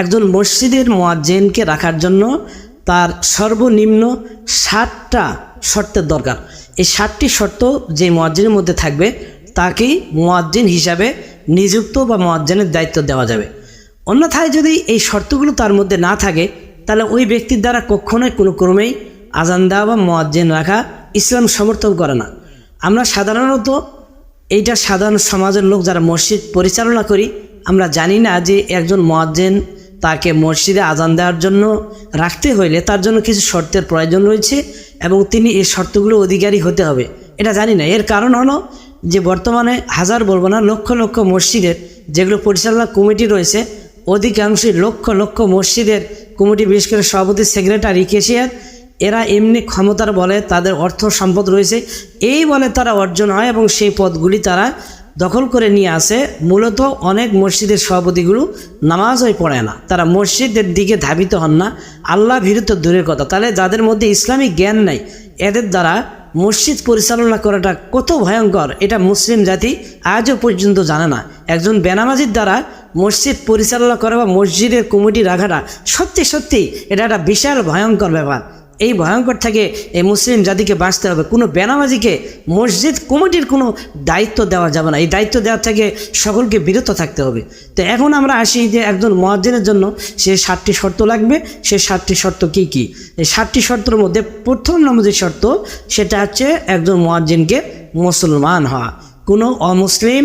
একজন মসজিদের মোয়াজ্জেনকে রাখার জন্য তার সর্বনিম্ন ষাটটা শর্তের দরকার। এই ষাটটি শর্ত যে মোয়াজ্জেনের মধ্যে থাকবে, তাকেই মোয়াজ্জেন হিসাবে নিযুক্ত বা মোয়াজ্জেনের দায়িত্ব দেওয়া যাবে। অন্যথায় যদি এই শর্তগুলো তার মধ্যে না থাকে, তাহলে ওই ব্যক্তির দ্বারা কখনোই কোনো ক্রমেই আজান দেওয়া বা মোয়াজ্জেন রাখা ইসলাম সমর্থন করে না। আমরা সাধারণত এইটা সাধারণ সমাজের লোক যারা মসজিদ পরিচালনা করি, আমরা জানি না যে একজন মোয়াজ্জেন তাকে মসজিদে আজান দেওয়ার জন্য রাখতে হইলে তার জন্য কিছু শর্তের প্রয়োজন রয়েছে এবং তিনি এই শর্তগুলো অধিকারী হতে হবে। এটা জানি না। এর কারণ হলো যে বর্তমানে হাজার বলব না, লক্ষ লক্ষ মসজিদের যেগুলো পরিচালনা কমিটি রয়েছে, অধিকাংশই লক্ষ লক্ষ মসজিদের কমিটি, বিশেষ করে সভাপতি, সেক্রেটারি কেশিয়ার এরা এমনি ক্ষমতার বলে তাদের অর্থ সম্পদ রয়েছে। এই বলে তারা অর্জন হয় এবং সেই পদগুলি তারা দখল করে নিয়ে আসে, মূলত অনেক মসজিদের সভাপতিগুলো নামাজই পড়ে না। তারা মসজিদের দিকে ধাবিত হন না। আল্লাহ বিরুদ্ধ দূরের কথা। তাহলে যাদের মধ্যে ইসলামিক জ্ঞান নাই, এদের দ্বারা মসজিদ পরিচালনা করাটা কত ভয়ঙ্কর, এটা মুসলিম জাতি আজও পর্যন্ত জানে না। একজন বেনামাজির দ্বারা মসজিদ পরিচালনা করা বা মসজিদের কমিটি রাখাটা সত্যি সত্যি এটা একটা বিশাল ভয়ঙ্কর ব্যাপার। এই ভয়ঙ্কর থেকে এই মুসলিম জাতিকে বাঁচতে হবে। কোনো বেনামাজিকে, মসজিদ, কমিটির কোনো দায়িত্ব দেওয়া যাবে না। এই দায়িত্ব দেওয়ার থেকে সকলকে বিরত থাকতে হবে। তো এখন আমরা আসি যে একজন মহাজিনের জন্য সে ষাটটি শর্ত লাগবে। সে ষাটটি শর্ত কি কি? এই ষাটটি শর্তের মধ্যে প্রথম নম্বর যে শর্ত, সেটা হচ্ছে একজন মহাজিনকে মুসলমান হওয়া। কোনো অমুসলিম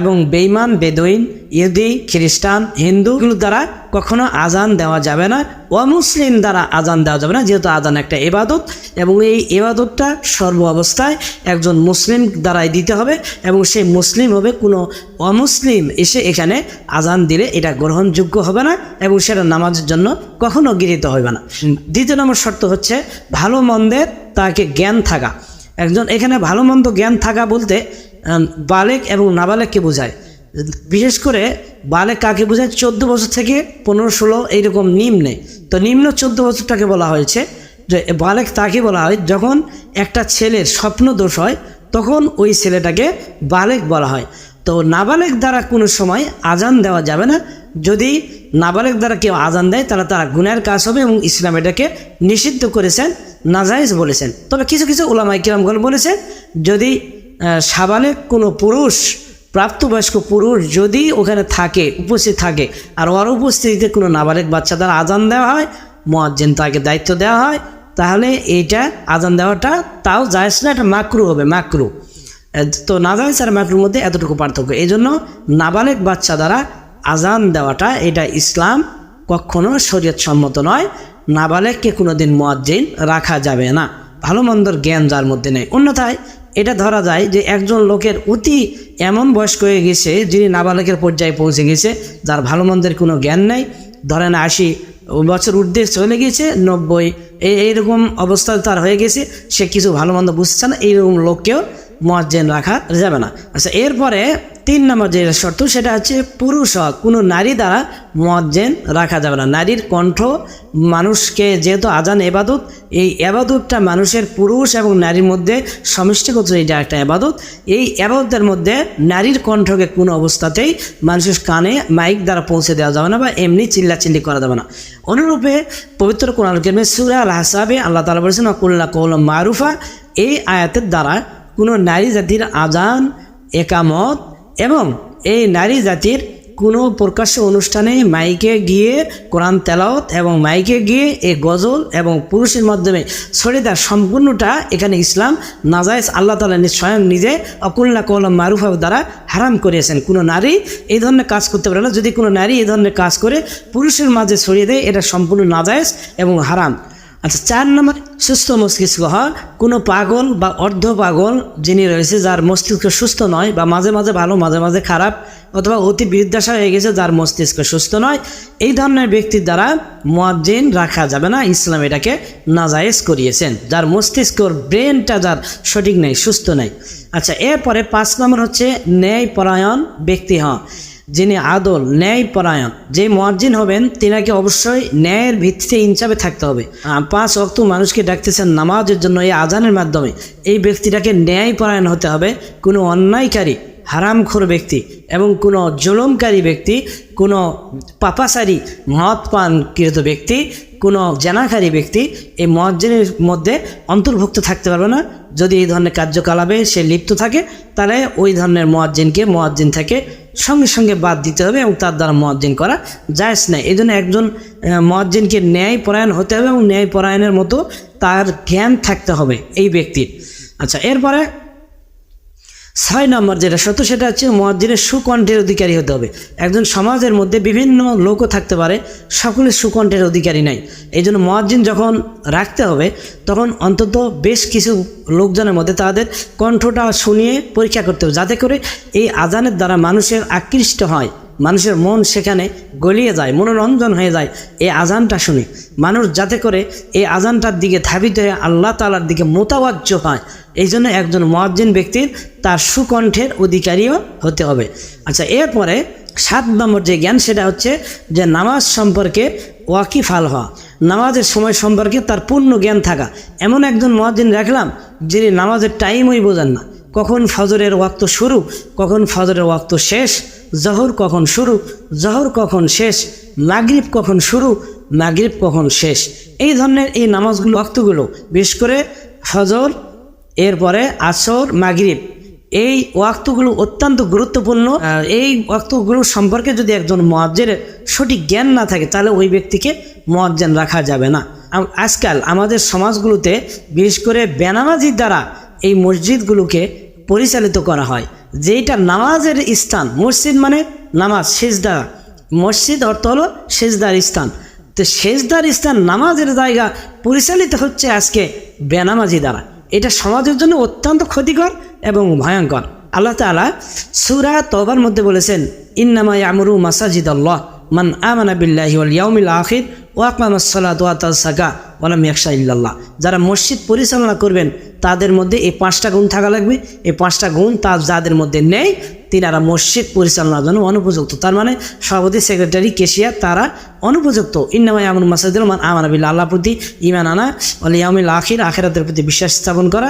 এবং বেইমান বেদইন ইহুদি, খ্রিস্টান হিন্দুগুলো দ্বারা কখনো আজান দেওয়া যাবে না অমুসলিম দ্বারা আজান দেওয়া যাবে না, যেহেতু আজান একটা এবাদত এবং এই এবাদতটা সর্ব অবস্থায় একজন মুসলিম দ্বারাই দিতে হবে এবং সেই মুসলিম হবে কোনো অমুসলিম এসে এখানে আজান দিলে এটা গ্রহণযোগ্য হবে না এবং সেটা নামাজের জন্য কখনো গৃহীত হবে না। দ্বিতীয় নম্বর শর্ত হচ্ছে ভালো মন্দের তাকে জ্ঞান থাকা। একজন এখানে ভালো মন্দ জ্ঞান থাকা বলতে বালেক এবং নাবালেককে বোঝায়। বিশেষ করে বালেক কাকে বোঝায়? চোদ্দ বছর থেকে পনেরো, ষোলো এইরকম নিম্নে। তো নিম্ন চোদ্দ বছরটাকে বলা হয়েছে যে, বালেক তাকে বলা হয় যখন একটা ছেলের স্বপ্ন দোষ হয়, তখন ওই ছেলেটাকে বালেক বলা হয়। তো নাবালেক দ্বারা কোনো সময় আজান দেওয়া যাবে না। যদি নাবালেক দ্বারা কেউ আজান দেয়, তাহলে তারা গুনার কাজ হবে এবং ইসলাম এটাকে নিষিদ্ধ করেছেন নাজাইজ বলেছেন। তবে কিছু কিছু ওলামাই কিরামগণ বলেছেন, যদি আহ, কোনো পুরুষ প্রাপ্তবয়স্ক পুরুষ যদি ওখানে থাকে উপস্থিত থাকে আর ওর উপস্থিতিতে কোনো নাবালেক বাচ্চা দ্বারা আজান দেওয়া হয় মোয়াজ্জেন তাকে দায়িত্ব দেওয়া হয় তাহলে এইটা আজান দেওয়াটা তাও যায় না এটা মাকরু হবে মাকরু। তো নাজাইজ আর মাকরুর মধ্যে এতটুকু পার্থক্য। এই জন্য নাবালেক বাচ্চা দ্বারা আজান দেওয়াটা এটা ইসলাম কখনো শরীয়ত সম্মত নয়। নাবালেককে কোনোদিন মোয়াজ্জিন রাখা যাবে না। ভালো মন্দর জ্ঞান যার মধ্যে নেই। অন্যথায় এটা ধরা যায় যে একজন লোকের অতি এমন বয়স্ক হয়ে গেছে যিনি নাবালকের পর্যায়ে পৌঁছে গেছে, যার ভালো মন্দের কোনো জ্ঞান নাই। ধরেন আশি বছর ঊর্ধ্বে চলে গেছে, নব্বই, এই এইরকম অবস্থা তার হয়ে গেছে, সে কিছু ভালো মন্দ বুঝছে না, এইরকম লোককেও মোয়াজ্জেন রাখা যাবে না। আচ্ছা এরপরে তিন নম্বর যে শর্ত, সেটা হচ্ছে পুরুষ হক কোনো নারী দ্বারা মোয়াজ্জেন রাখা যাবে না। নারীর কণ্ঠ মানুষকে যেহেতু আজান এবাদত, এই এবাদতটা মানুষের পুরুষ এবং নারীর মধ্যে সমষ্টিগত এটা একটা এবাদত। এই এবাদতের মধ্যে নারীর কণ্ঠকে কোনো অবস্থাতেই মানুষের কানে মাইক দ্বারা পৌঁছে দেওয়া যাবে না বা এমনি চিল্লাচিল্লি করা যাবে না। অনুরূপে পবিত্র কোরআন কেমে সুরা আল হাসাবে আল্লাহ তালা বলেছেন অকুল্লা কৌল মারুফা। এই আয়াতের দ্বারা কোনো নারী জাতির আজান একামত এবং এই নারী জাতির কোনো প্রকাশ্য অনুষ্ঠানে মাইকে গিয়ে কোরআন তেলাওত এবং মাইকে গিয়ে এ গজল এবং পুরুষের মাধ্যমে ছড়িয়ে দেওয়ার সম্পূর্ণটা এখানে ইসলাম নাজাইজ আল্লাহ তালা স্বয়ং নিজে অকুল্লা কলম মারুফা দ্বারা হারাম করিয়েছেন। কোনো নারী এই ধরনের কাজ করতে পারে না। যদি কোনো নারী এই ধরনের কাজ করে পুরুষের মাঝে ছড়িয়ে দেয়, এটা সম্পূর্ণ নাজাইজ এবং হারাম। আচ্ছা চার নম্বর, সুস্থ মস্তিষ্ক হওয়া কোনো পাগল বা অর্ধ পাগল যিনি রয়েছে, যার মস্তিষ্ক সুস্থ নয় বা মাঝে মাঝে ভালো, মাঝে মাঝে খারাপ, অথবা অতি বিদ্যাশা হয়ে গেছে, যার মস্তিষ্ক সুস্থ নয়, এই ধরনের ব্যক্তির দ্বারা মোয়াজ্জিন রাখা যাবে না। ইসলাম এটাকে নাজায়েজ করিয়েছেন, যার মস্তিষ্কর ব্রেনটা যার সঠিক নেই, সুস্থ নেই। আচ্ছা এরপরে পাঁচ নম্বর হচ্ছে ন্যায়পরায়ণ ব্যক্তি হওয়া যিনি আদল, ন্যায় পরায়ণ, যে মর্জিন হবেন, তিনাকে অবশ্যই ন্যায়ের ভিত্তিতে ইনসাফে থাকতে হবে। পাঁচ অক্ত মানুষকে ডাকতেছেন নামাজের জন্য এই আজানের মাধ্যমে। এই ব্যক্তিটাকে ন্যায় পরায়ণ হতে হবে। কোনো অন্যায়কারী, হারামখোর ব্যক্তি এবং কোনো জুলুমকারী ব্যক্তি, কোনো পাপাসারি পানকৃত ব্যক্তি, কোনো জানাকারী ব্যক্তি এই মজ্জিনের মধ্যে অন্তর্ভুক্ত থাকতে পারবে না। যদি এই ধরনের কার্যকলাপে সে লিপ্ত থাকে, তাহলে ওই ধরনের মোয়াজ্জিনকে মোয়াজ্জিন থেকে সঙ্গে সঙ্গে বাদ দিতে হবে এবং তার দ্বারা মহাজ্জিন করা যায়স না এই জন্য একজন মহাজ্জিনকে ন্যায় পরায়ণ হতে হবে এবং ন্যায় পরায়ণের মতো তার জ্ঞান থাকতে হবে এই ব্যক্তির। আচ্ছা এরপরে ছয় নম্বর যেটা সত্য সেটা হচ্ছে মসজিদের সুকণ্ঠের অধিকারী হতে হবে। একজন সমাজের মধ্যে বিভিন্ন লোকও থাকতে পারে সকলে সুকণ্ঠের অধিকারী নাই। এই জন্য মসজিদ যখন রাখতে হবে, তখন অন্তত বেশ কিছু লোকজনের মধ্যে তাদের কণ্ঠটা শুনিয়ে পরীক্ষা করতে হবে, যাতে করে এই আজানের দ্বারা মানুষের আকৃষ্ট হয়। মানুষের মন সেখানে গলিয়ে যায়, মনোরঞ্জন হয়ে যায়। এই আজানটা শুনে মানুষ যাতে করে এই আজানটার দিকে ধাবিত হয়ে আল্লাহ তালার দিকে মোতাবাজ্য হয় এই জন্য একজন মহাজ্জিন ব্যক্তির তার সুকণ্ঠের অধিকারীও হতে হবে। আচ্ছা এরপরে সাত নম্বর যে জ্ঞান, সেটা হচ্ছে যে নামাজ সম্পর্কে ওয়াকিফাল হওয়া। নামাজের সময় সম্পর্কে তার পূর্ণ জ্ঞান থাকা। এমন একজন মহাজ্জিন রাখলাম, যিনি নামাজের টাইমই বোঝেন না। কখন ফজরের ওয়াক্ত শুরু, কখন ফজরের ওয়াক্ত শেষ, জহর কখন শুরু, জহর কখন শেষ, মাগরিব কখন শুরু, মাগরিব কখন শেষ। এই ধরনের এই নামাজগুলো, ওয়াক্তগুলো বিশেষ করে ফজর, এরপরে আসর, মাগরিব, এই ওয়াক্তগুলো অত্যন্ত গুরুত্বপূর্ণ। এই ওয়াক্তগুলো সম্পর্কে যদি একজন মোয়াজ্জের সঠিক জ্ঞান না থাকে, তাহলে ওই ব্যক্তিকে মোয়াজ্জেন রাখা যাবে না। আজকাল আমাদের সমাজগুলোতে বিশেষ করে বেনামাজির দ্বারা এই মসজিদগুলোকে পরিচালিত করা হয় যেটা নামাজের স্থান। মসজিদ মানে নামাজ, সেজদা। মসজিদ অর্থ হলো সেজদার স্থান। তো সেজদার স্থান নামাজের জায়গা পরিচালিত হচ্ছে আজকে বেনামাজি দ্বারা। এটা সমাজের জন্য অত্যন্ত ক্ষতিকর এবং ভয়ঙ্কর। আল্লাহ তালা সুরা তবার মধ্যে বলেছেন, ইন্নামা আমরু মাসাজিদ আল্লাহ মান আমানা বিল্লাহি ওয়াল ইয়াউমিল আখির ওয়া আকামাস সালাত ওয়া আতাস সাকা ওয়া লাম ইয়াখশা ইল্লাল্লাহ। যারা মসজিদ পরিচালনা করবেন, তাদের মধ্যে এই পাঁচটা গুণ থাকা লাগবে। এই পাঁচটা গুণ তার যাদের মধ্যে নেই, তিনারা মসজিদ পরিচালনার জন্য অনুপযুক্ত। তার মানে সভাপতি, সেক্রেটারি, কেশিয়ার, তারা অনুপযুক্ত। ইন্নামাই আমন মাসাদুল মান আমানা বিল্লাহ আল্লাহ প্রতি ইমান আনা ইয়ামিল আখির, আখেরাতের প্রতি বিশ্বাস স্থাপন করা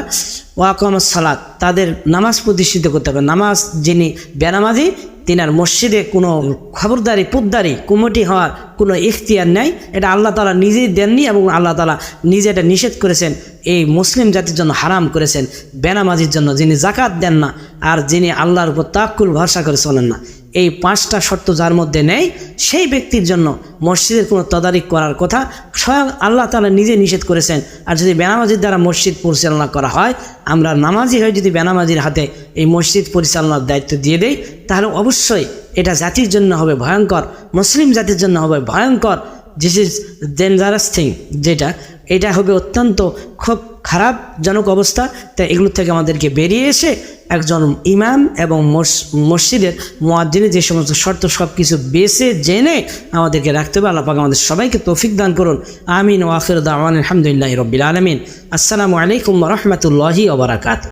ওয়াকম সালাত, তাদের নামাজ প্রতিষ্ঠিত করতে হবে। নামাজ যিনি বেনামাজি তিনার মসজিদে কোনো খবরদারি, পুদ্দারি, কুমটি হওয়ার কোনো ইখতিয়ার নেই। এটা আল্লাহ তালা নিজেই দেননি এবং আল্লাহ তালা নিজে এটা নিষেধ করেছেন। এই মুসলিম জাতির জন্য হারাম করেছেন। বেনামাজির জন্য যিনি জাকাত দেন না, আর যিনি আল্লাহর উপর তাক্কুল ভরসা করে চলেন না। এই পাঁচটা শর্ত যার মধ্যে নেই, সেই ব্যক্তির জন্য মসজিদের কোনো তদারিক করার কথা স্বয়ং আল্লাহ তালা নিজে নিষেধ করেছেন। আর যদি বেনামাজির দ্বারা মসজিদ পরিচালনা করা হয়, আমরা নামাজি হয়ে যদি বেনামাজির হাতে এই মসজিদ পরিচালনার দায়িত্ব দিয়ে দেই, তাহলে অবশ্যই এটা জাতির জন্য হবে ভয়ঙ্কর, মুসলিম জাতির জন্য হবে ভয়ঙ্কর। দিস ইজ ডেঞ্জারাস থিং যেটা, এটা হবে অত্যন্ত খুব খারাপজনক অবস্থা, তাই এগুলোর থেকে আমাদেরকে বেরিয়ে এসে একজন ইমাম এবং মসজিদের মোয়াদ্দিনের যে সমস্ত শর্ত সব কিছু বেছে জেনে আমাদেরকে রাখতে হবে। আল্লাপাক আমাদের সবাইকে তৌফিক দান করুন। আমিন ওয়াফির দাওয়ান আলহামদুলিল্লাহ রবিল আলমিন। আসসালামু আলাইকুম রহমতুল্লাহি ওবরাকাত